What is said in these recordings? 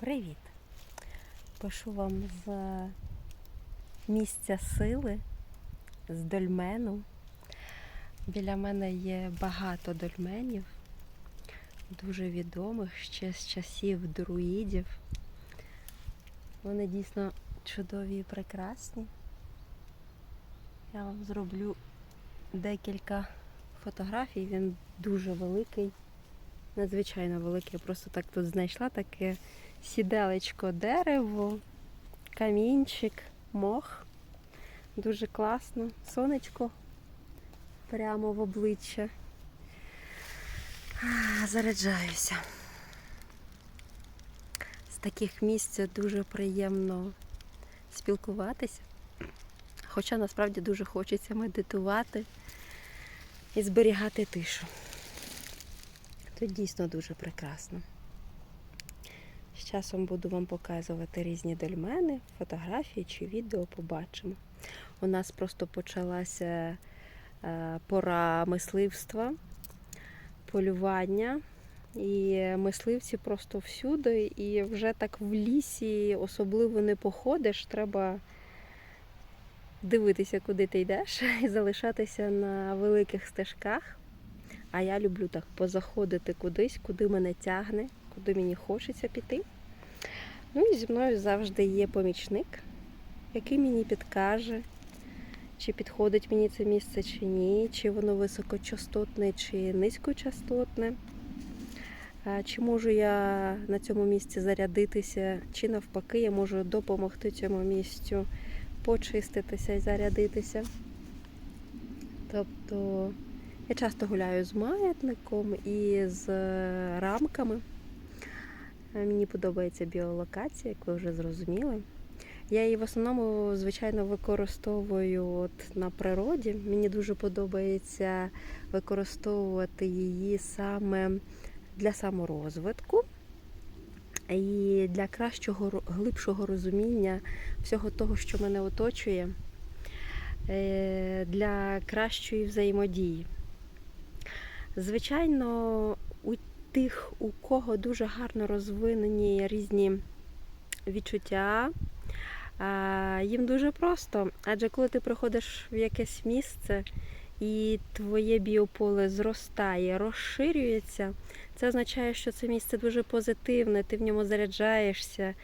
Привіт! Пишу вам з місця сили, з дольмену. Біля мене є багато дольменів, дуже відомих ще з часів друїдів. Вони дійсно чудові і прекрасні. Я вам зроблю декілька фотографій. Він дуже великий, надзвичайно великий. Я просто так тут знайшла таке сіделечко дерево, камінчик, мох. Дуже класно. Сонечко прямо в обличчя. Заряджаюся. З таких місць дуже приємно спілкуватися. Хоча насправді дуже хочеться медитувати і зберігати тишу. Тут дійсно дуже прекрасно. Часом буду вам показувати різні дольмени, фотографії чи відео побачимо. У нас просто почалася е, пора мисливства, полювання. І мисливці просто всюди, і вже так в лісі особливо не походиш, треба дивитися, куди ти йдеш, і залишатися на великих стежках. А я люблю так позаходити кудись, куди мене тягне, куди мені хочеться піти. Ну і зі мною завжди є помічник, який мені підкаже, чи підходить мені це місце, чи ні, чи воно високочастотне, чи низькочастотне. Чи можу я на цьому місці зарядитися, чи навпаки, я можу допомогти цьому місцю почиститися і зарядитися. Тобто я часто гуляю з маятником і з рамками. Мені подобається біолокація, як ви вже зрозуміли. Я її в основному, звичайно, використовую от на природі. Мені дуже подобається використовувати її саме для саморозвитку і для кращого, глибшого розуміння всього того, що мене оточує, е, для кращої взаємодії. Звичайно, тих, у кого дуже гарно розвинені різні відчуття, їм дуже просто. Адже коли ти приходиш в якесь місце і твоє біополе зростає, розширюється, це означає, що це місце дуже позитивне, ти в ньому заряджаєшся,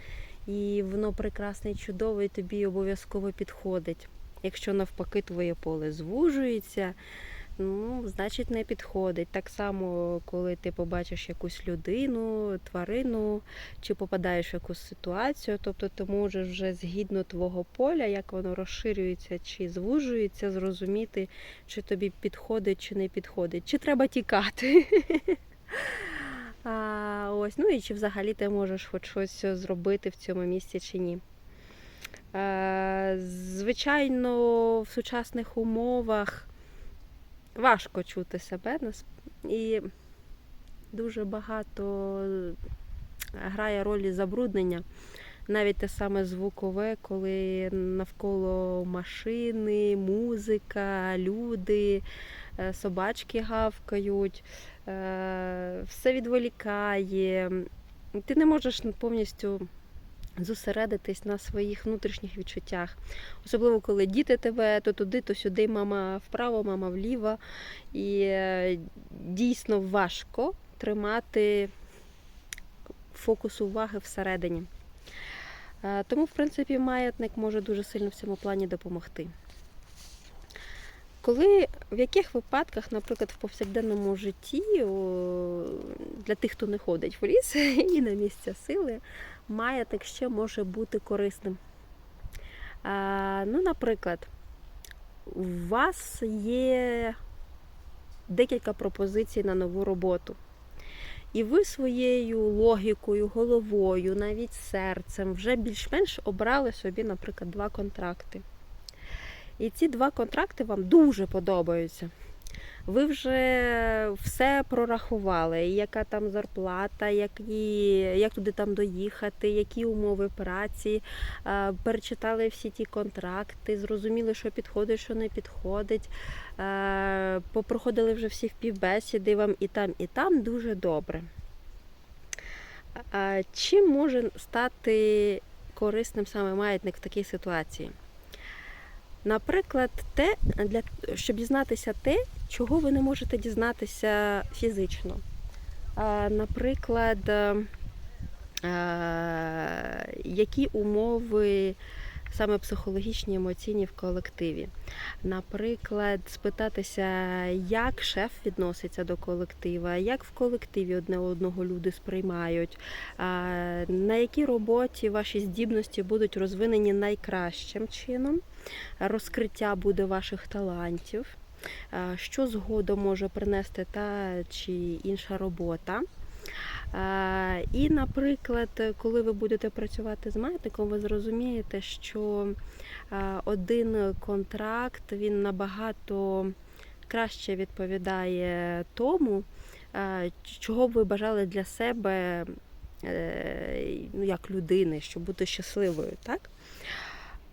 і воно прекрасне і чудове, і тобі обов'язково підходить. Якщо навпаки твоє поле звужується, ну, значить не підходить. Так само, коли ти побачиш якусь людину, тварину, чи попадаєш в якусь ситуацію, тобто ти можеш вже згідно твого поля, як воно розширюється чи звужується, зрозуміти, чи тобі підходить, чи не підходить, чи треба тікати. А, ось, ну і чи взагалі ти можеш хоч щось зробити в цьому місці чи ні. Звичайно, в сучасних умовах важко чути себе і дуже багато грає ролі забруднення. Навіть те саме звукове, коли навколо машини, музика, люди, е, собачки гавкають, е, все відволікає. Ти не можеш повністю зосередитись на своїх внутрішніх відчуттях. Особливо, коли діти тебе то туди, то сюди, мама вправо, мама вліво. І е, дійсно важко тримати фокус уваги всередині. Е, Тому, в принципі, маятник може дуже сильно в цьому плані допомогти. Коли в яких випадках, наприклад, в повсякденному житті, для тих, хто не ходить в ліс і на місця сили, маятник ще може бути корисним. Ну, наприклад, у вас є декілька пропозицій на нову роботу. І ви своєю логікою, головою, навіть серцем вже більш-менш обрали собі, наприклад, два контракти. І ці два контракти вам дуже подобаються. Ви вже все прорахували, яка там зарплата, які, як туди там доїхати, які умови праці, е, перечитали всі ті контракти, зрозуміли, що підходить, що не підходить. е, Попроходили вже всі співбесіди вам і там, і там дуже добре. Чим може стати корисним саме маятник в такій ситуації? Наприклад, те, для, щоб дізнатися те, чого ви не можете дізнатися фізично. Наприклад, е, е, які умови саме психологічні, емоційні в колективі. Наприклад, спитатися, як шеф відноситься до колектива, як в колективі одне одного люди сприймають, на якій роботі ваші здібності будуть розвинені найкращим чином, розкриття буде ваших талантів, що згодом може принести та чи інша робота. І, наприклад, коли ви будете працювати з маятником, ви зрозумієте, що один контракт він набагато краще відповідає тому, чого б ви бажали для себе е, ну, як людини, щоб бути щасливою, так?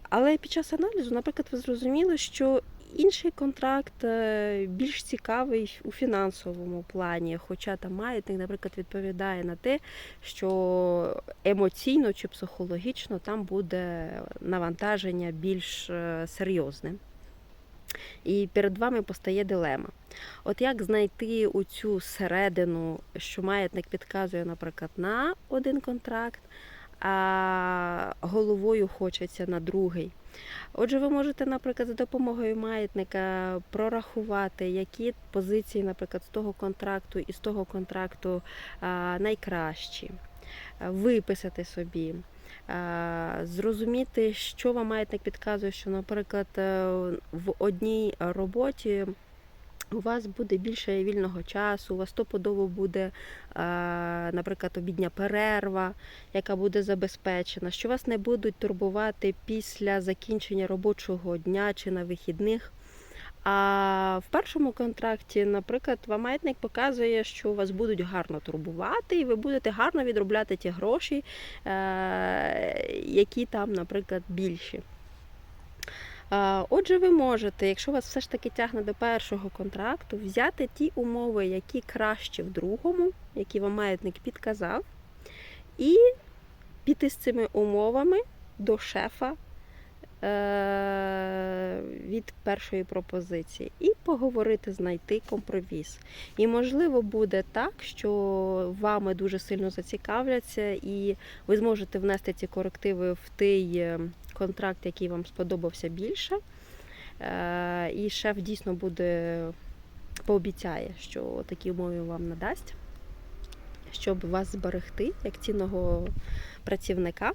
Але під час аналізу, наприклад, ви зрозуміли, що інший контракт е, більш цікавий у фінансовому плані, хоча там маятник, наприклад, відповідає на те, що емоційно чи психологічно там буде навантаження більш е, серйозне. І перед вами постає дилема. От як знайти у цю середину, що маятник підказує, наприклад, на один контракт, а головою хочеться на другий. Отже, ви можете, наприклад, за допомогою маятника прорахувати, які позиції, наприклад, з того контракту і з того контракту найкращі, виписати собі. Зрозуміти, що вам маятник підказує, що, наприклад, е, в одній роботі у вас буде більше вільного часу, у вас стопудово буде, наприклад, обідня перерва, яка буде забезпечена, що вас не будуть турбувати після закінчення робочого дня чи на вихідних. А в першому контракті, наприклад, вам маятник показує, що вас будуть гарно турбувати, і ви будете гарно відробляти ті гроші, е, які там, наприклад, більші. Отже, ви можете, якщо вас все ж таки тягне до першого контракту, взяти ті умови, які краще в другому, які вам маятник підказав, і піти з цими умовами до шефа е, від першої пропозиції. І поговорити, знайти компроміс. І можливо буде так, що вами дуже сильно зацікавляться, і ви зможете внести ці корективи в той е, контракт, який вам сподобався більше. Е, І шеф дійсно буде пообіцяє, що такі умови вам надасть, щоб вас зберегти як цінного працівника.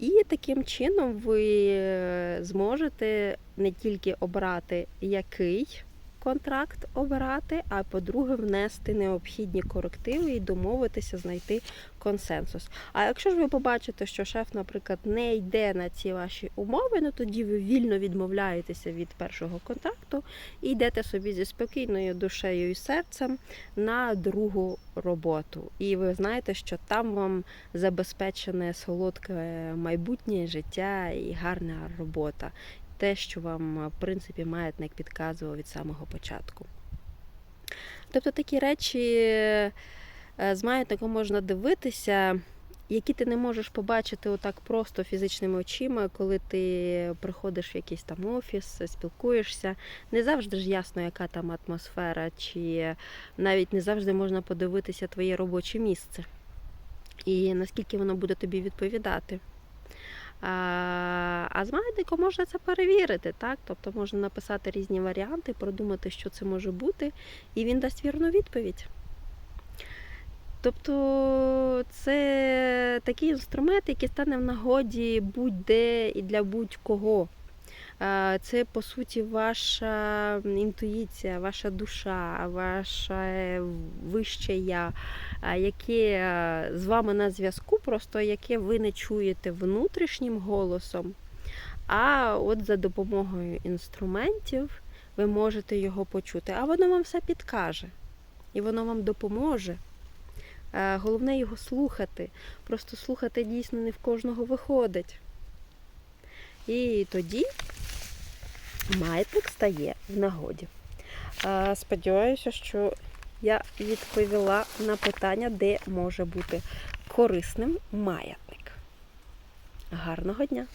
І таким чином ви е, зможете не тільки обрати, який контракт обирати, а по-друге, внести необхідні корективи і домовитися, знайти консенсус. А якщо ж ви побачите, що шеф, наприклад, не йде на ці ваші умови, ну тоді ви вільно відмовляєтеся від першого контракту і йдете собі зі спокійною душею і серцем на другу роботу. І ви знаєте, що там вам забезпечене солодке майбутнє життя і гарна робота. Те, що вам, в принципі, маятник підказував від самого початку. Тобто такі речі е, з маятником можна дивитися, які ти не можеш побачити отак просто фізичними очима, коли ти приходиш в якийсь там офіс, спілкуєшся. Не завжди ж ясно, яка там атмосфера, чи навіть не завжди можна подивитися твоє робоче місце. І наскільки воно буде тобі відповідати. А, з можна це перевірити, так? Тобто можна написати різні варіанти, продумати, що це може бути, і він дасть вірну відповідь. Тобто це такий інструмент, який стане в нагоді будь-де і для будь-кого. А, Це, по суті, ваша інтуїція, ваша душа, ваше вище я, яке з вами на зв'язку, просто яке ви не чуєте внутрішнім голосом. А от за допомогою інструментів ви можете його почути. А воно вам все підкаже. І воно вам допоможе. Е, Головне його слухати. Просто слухати дійсно не в кожного виходить. І тоді маятник стає в нагоді. Сподіваюся, що я відповіла на питання, де може бути корисним маятник. Гарного дня!